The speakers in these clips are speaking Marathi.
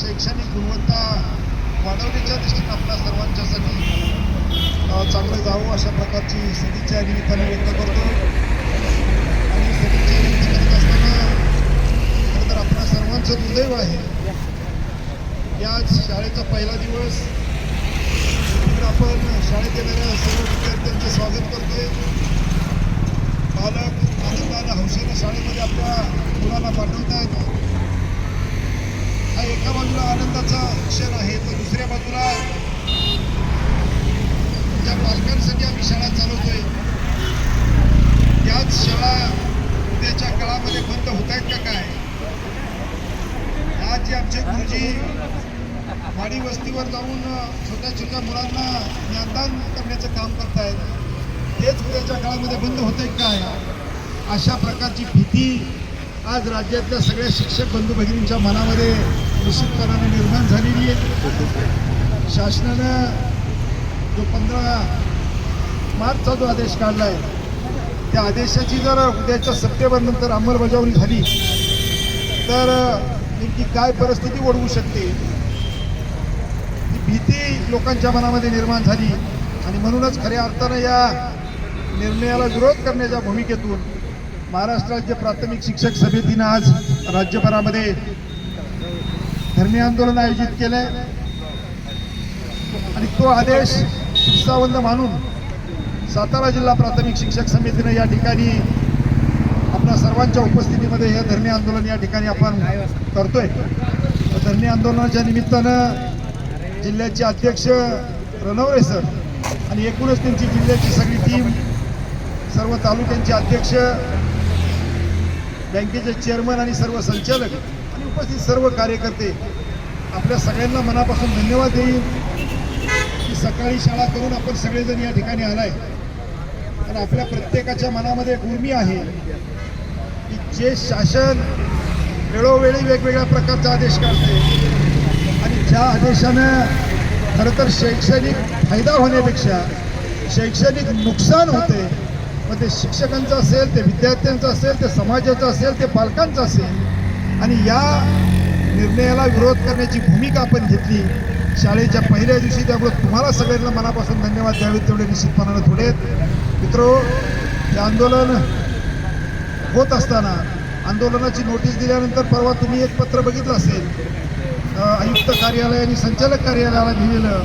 शैक्षणिक गुणवत्ता वाढवण्याच्या दृष्टीने आपल्या सर्वांच्यासाठी चांगलं जावं अशा प्रकारची सदिच्छा निमित्ताने व्यक्त करतो. आणि सदिच्छा व्यक्त करत असताना खरं तर आपल्या सर्वांचं दुर्दैव आहे या शाळेचा पहिला दिवस आपण शाळेत येणाऱ्या सर्व विद्यार्थ्यांचं स्वागत करतोय. पालक आनंदाने हौसेने शाळेमध्ये आपल्या मुलाला पाठवतात हा एका बाजूला आनंदाचा क्षण आहे तर दुसऱ्या बाजूला. ज्या पालकांसाठी आम्ही शाळा चालवतोय. त्याच शाळा उद्याच्या काळामध्ये बंद होत आहेत का काय? आज जे आमचे गुरुजी वाडी वस्तीवर जाऊन छोट्या छोट्या मुलांना ज्ञानदान करण्याचं काम करतायत तेच उद्याच्या काळामध्ये बंद होत आहे काय? अशा प्रकारची भीती आज राज्यातल्या सगळ्या शिक्षक बंधू भगिनींच्या मनामध्ये निश्चितपणाने निर्माण झालेली आहे. शासनानं जो पंधरा मार्चचा जो आदेश काढला आहे त्या आदेशाची जर उद्याच्या सप्टेंबरनंतर अंमलबजावणी झाली तर नेमकी काय परिस्थिती ओढवू शकते? ती भीती लोकांच्या मनामध्ये निर्माण झाली आणि म्हणूनच खऱ्या अर्थानं या निर्णयाला विरोध करण्याच्या भूमिकेतून महाराष्ट्र राज्य प्राथमिक शिक्षक समितीनं आज राज्यभरामध्ये धरणे आंदोलन आयोजित केले आणि तो आदेश उत्साहवंत मानून सातारा जिल्हा प्राथमिक शिक्षक समितीनं या ठिकाणी आपल्या सर्वांच्या उपस्थितीमध्ये हे धरणे आंदोलन या ठिकाणी आपण करतोय. धरणे आंदोलनाच्या निमित्तानं जिल्ह्याचे अध्यक्ष रणवरे सर आणि एकूणच त्यांची जिल्ह्याची सगळी टीम सर्व तालुक्यांचे अध्यक्ष बँकेचे चेअरमन आणि सर्व संचालक उपस्थित सर्व कार्यकर्ते आपल्या सगळ्यांना मनापासून धन्यवाद देईन की सकाळी शाळा करून आपण सगळेजण या ठिकाणी आलाय. आणि आपल्या प्रत्येकाच्या मनामध्ये एक उर्मी आहे की जे शासन वेळोवेळी वेगवेगळ्या प्रकारचा आदेश काढते आणि ज्या आदेशानं खरं तर शैक्षणिक फायदा होण्यापेक्षा शैक्षणिक नुकसान होते मग ते शिक्षकांचं असेल ते विद्यार्थ्यांचं असेल ते समाजाचं असेल ते पालकांचं असेल आणि या निर्णयाला विरोध करण्याची भूमिका आपण घेतली. शाळेच्या पहिल्या दिवशी त्यामुळे तुम्हाला सगळ्यांना मनापासून धन्यवाद द्यावेत तेवढे निश्चितपणानं थोडे. मित्रो हे आंदोलन होत असताना आंदोलनाची नोटीस दिल्यानंतर परवा तुम्ही एक पत्र बघितलं असेल. आयुक्त कार्यालय आणि संचालक कार्यालयाला लिहिलेलं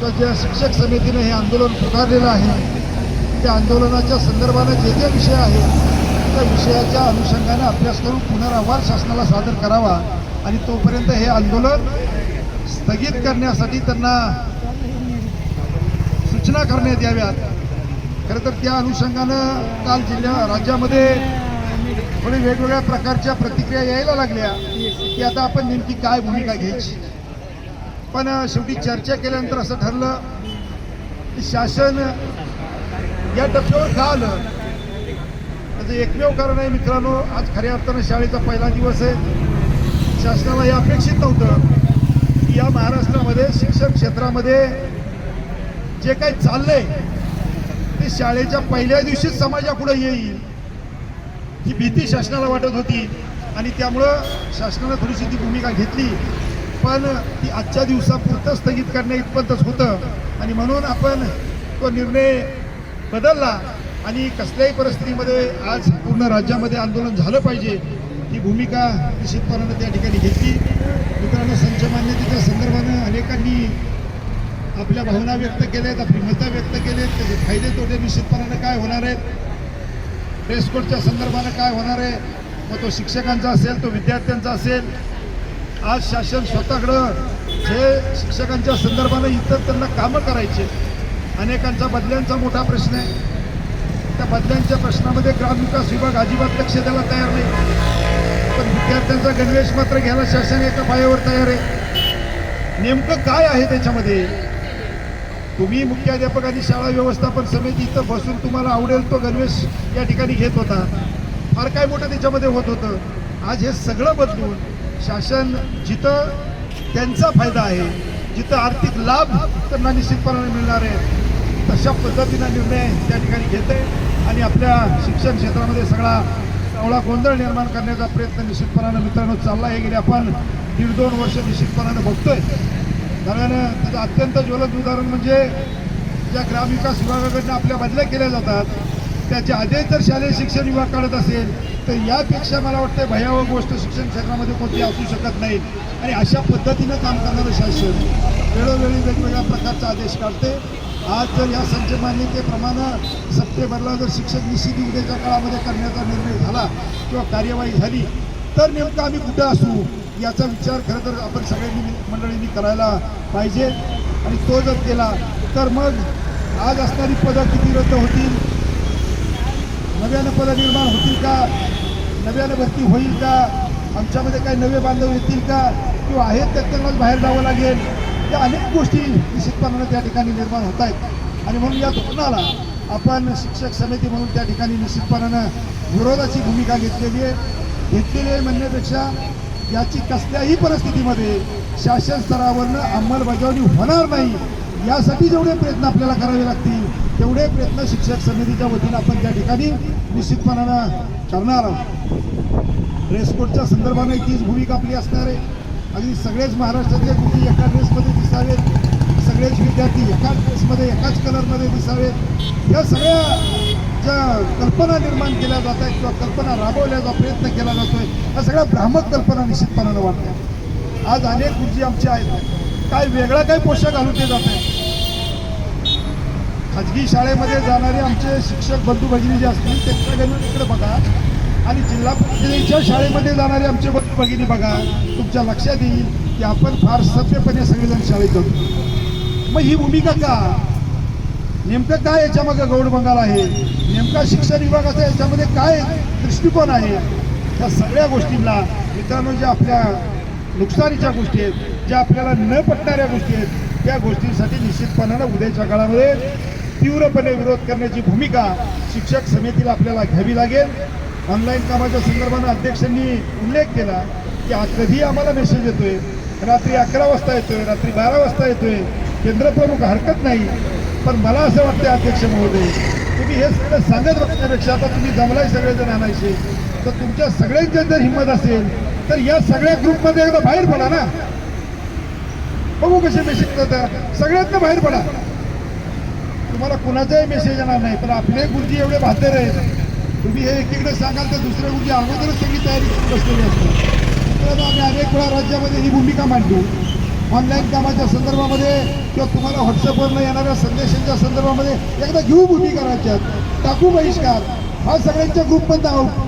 तर ज्या शिक्षक समितीनं हे आंदोलन पुकारलेलं आहे त्या आंदोलनाच्या संदर्भानं जे जे विषय आहेत त्या विषयाच्या अनुषंगानं अभ्यास करून पुनरावार शासनाला सादर करावा आणि तोपर्यंत हे आंदोलन स्थगित करण्यासाठी त्यांना सूचना करण्यात याव्यात. खरं तर त्या अनुषंगानं काल जिल्ह्या राज्यामध्ये थोडी वेगवेगळ्या प्रकारच्या प्रतिक्रिया यायला लागल्या की आता आपण नेमकी काय भूमिका घ्यायची. पण शेवटी चर्चा केल्यानंतर असं ठरलं की शासन या टप्प्यावर का आलं? त्याचं एकमेव कारण आहे मित्रांनो आज खऱ्या अर्थानं शाळेचा पहिला दिवस आहे. शासनाला हे अपेक्षित नव्हतं की या महाराष्ट्रामध्ये शिक्षण क्षेत्रामध्ये जे काही चाललंय ते शाळेच्या पहिल्या दिवशीच समाजापुढे येईल. ही भीती शासनाला वाटत होती आणि त्यामुळं शासनानं थोडीशी ती भूमिका घेतली. पण ती आजच्या दिवसापुरतं स्थगित करण्या इतपतच होतं. आणि म्हणून आपण तो निर्णय बदलला. आणि कसल्याही परिस्थितीमध्ये आज पूर्ण राज्यामध्ये आंदोलन झालं पाहिजे ही भूमिका निश्चितपणानं त्या ठिकाणी घेतली. मित्रांनो संचमान्यतेच्या संदर्भानं अनेकांनी आपल्या भावना व्यक्त केल्या आपली मतं व्यक्त केलेत त्याचे फायदे तोटे निश्चितपणानं काय होणार आहेत? ड्रेस कोडच्या संदर्भानं काय होणार आहे? मग तो शिक्षकांचा असेल तो विद्यार्थ्यांचा असेल. आज शासन स्वतःकडं जे शिक्षकांच्या संदर्भानं इतर त्यांना कामं करायचे. अनेकांचा बदल्यांचा मोठा प्रश्न आहे. त्या बदल्यांच्या प्रश्नामध्ये ग्रामविकास विभाग अजिबात लक्ष द्यायला तयार नाही. पण विद्यार्थ्यांचा गणवेश मात्र घ्यायला शासन एका पायावर तयार आहे. नेमकं काय आहे त्याच्यामध्ये? तुम्ही मुख्याध्यापक आणि शाळा व्यवस्थापन समिती इथं बसून तुम्हाला आवडेल तो गणवेश या ठिकाणी घेत होता. फार काय मोठं त्याच्यामध्ये होत होतं. आज हे सगळं बदलून शासन जिथं त्यांचा फायदा आहे जिथं आर्थिक लाभ त्यांना निश्चितपणाने मिळणार आहे तशा पद्धतीनं निर्णय त्या ठिकाणी घेते आणि आपल्या शिक्षण क्षेत्रामध्ये सगळा सावळा गोंधळ निर्माण करण्याचा प्रयत्न निश्चितपणानं मित्रांनो चालला आहे. गेले आपण दीड दोन वर्ष निश्चितपणानं बघतोय. कारण त्याचं अत्यंत ज्वलंत उदाहरण म्हणजे ज्या ग्रामविकास विभागाकडनं आपल्या बदल्या केल्या जातात त्याच्या आधी जर शालेय शिक्षण विभाग काढत असेल तर यापेक्षा मला वाटतं भयावह गोष्ट शिक्षण क्षेत्रामध्ये कोणती असू शकत नाही. आणि अशा पद्धतीनं काम करणारं शासन वेळोवेळी वेगवेगळ्या प्रकारचा आदेश काढते आज जर या संच मान्यतेप्रमाणे सप्टेंबरला जर शिक्षक निश्चिती उद्याच्या काळामध्ये करण्याचा निर्णय झाला किंवा कार्यवाही झाली तर नेमकं आम्ही कुठं असू याचा विचार खरं तर आपण सगळ्यांनी मंडळींनी करायला पाहिजे. आणि तो जर केला तर मग आज असणारी पदं किती रद्द होतील? नव्यानं पदं निर्माण होतील का? नव्यानं भरती होईल का? आमच्यामध्ये काही नवे बांधव येतील का? किंवा आहेत तर त्यांनाच बाहेर जावं लागेल? या अनेक गोष्टी निश्चितपणानं त्या ठिकाणी निर्माण होत आहेत. आणि म्हणून या धोरणाला आपण शिक्षक समिती म्हणून त्या ठिकाणी निश्चितपणानं विरोधाची भूमिका घेतलेली आहे. घेतलेली आहे म्हणण्यापेक्षा याची कसल्याही परिस्थितीमध्ये शासन स्तरावरनं अंमलबजावणी होणार नाही यासाठी जेवढे प्रयत्न आपल्याला करावे लागतील तेवढे प्रयत्न शिक्षक समितीच्या वतीनं आपण त्या ठिकाणी निश्चितपणानं करणार आहोत. ड्रेस कोडच्या संदर्भाने तीच भूमिका आपली असणार आहे. अगदी सगळेच महाराष्ट्रातले मुली एका ड्रेसमध्ये दिसावेत सगळेच विद्यार्थी एकाच ड्रेसमध्ये एकाच कलरमध्ये दिसावेत. या सगळ्या ज्या कल्पना निर्माण केल्या जात आहेत किंवा कल्पना राबवल्याचा प्रयत्न केला जातोय या सगळ्या भ्रामक कल्पना निश्चितपणानं वाटतात आज अनेक गुरुजी आमचे आहेत. काय वेगळा काही पोशाख घालून ते जात आहेत? खाजगी शाळेमध्ये जाणारे आमचे शिक्षक बंधू भगिनी जे असतील त्यांच्याकडे इकडे बघा. आणि जिल्हा परिषदेच्या शाळेमध्ये जाणारे आमचे भगिनी बघा तुमच्या लक्षात येईल की आपण फार सभ्यपणे सगळेजण शाळेत जातो मग ही भूमिका का? नेमकं काय याच्यामागं गौड बंगाल आहे? नेमका शिक्षण विभागाचा याच्यामध्ये काय दृष्टिकोन आहे? या सगळ्या गोष्टींना मित्रांनो ज्या आपल्या नुकसानीच्या गोष्टी आहेत ज्या आपल्याला न पटणाऱ्या गोष्टी आहेत त्या गोष्टींसाठी निश्चितपणानं उद्याच्या काळामध्ये तीव्रपणे विरोध करण्याची भूमिका शिक्षक समितीला आपल्याला घ्यावी लागेल. ऑनलाईन कामाच्या संदर्भानं अध्यक्षांनी उल्लेख केला की कधी आम्हाला मेसेज येतोय. रात्री अकरा वाजता येतोय रात्री बारा वाजता येतोय. केंद्रप्रमुख हरकत नाही. पण मला असं वाटतं अध्यक्ष महोदय तुम्ही हे सगळं सांगत बसण्यापेक्षा आता तुम्ही जमलाय सगळेजण आणायचे. तर तुमच्या सगळ्यांच्या जर हिंमत असेल तर या सगळ्या ग्रुपमध्ये एकदा बाहेर पडा ना. बघू कसे मेसेज येतात सगळ्यातनं बाहेर पडा. तुम्हाला कुणाचाही मेसेज येणार नाही पण आपले गुरुजी एवढे बहादर आहेत. तुम्ही हे एकीकडे सांगाल तर दुसऱ्या गुरुजी अगोदरच सगळी तयारी बसलेली असते. तर आम्ही अनेक वेळा राज्यामध्ये ही भूमिका मांडली. ऑनलाईन कामाच्या संदर्भामध्ये किंवा तुम्हाला व्हॉट्सअपवरनं येणाऱ्या संदेशांच्या संदर्भामध्ये एकदा घेऊ भूमिका राज्यात. टाकू बहिष्कार. हा सगळ्यांच्या ग्रुपमधनं आहोत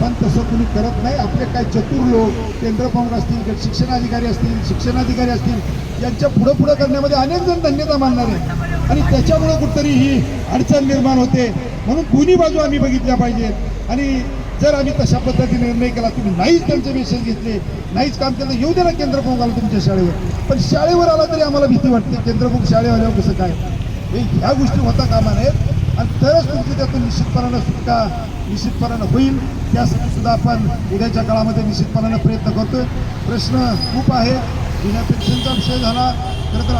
पण तसं कुणी करत नाही. आपले काही चतुर लोक केंद्रप्रमुख असतील शिक्षणाधिकारी असतील शिक्षणाधिकारी असतील यांच्या पुढं पुढं करण्यामध्ये अनेक जण धन्यता मानणार आहे आणि त्याच्यामुळं कुठतरी ही अडचण निर्माण होते. म्हणून दोन्ही बाजू आम्ही बघितल्या पाहिजेत. आणि जर आम्ही तशा पद्धतीने निर्णय केला तुम्ही नाहीच त्यांचे मेसेज घेतले नाहीच काम केलं येऊ दे ना केंद्रप्रमुखाला तुमच्या शाळेवर. पण शाळेवर आला तरी आम्हाला भीती वाटते केंद्रप्रमुख शाळेवर आल्यावर कसं काय? हे ह्या गोष्टी होता कामा नयेत. आणि तरच तुमची त्यातून निश्चितपणानं सुटका निश्चितपणानं होईल. त्यासाठी सुद्धा आपण उद्याच्या काळामध्ये निश्चितपणानं प्रयत्न करतोय. प्रश्न खूप आहे. जुन्या पेन्शनचा विषय झाला. खरं तर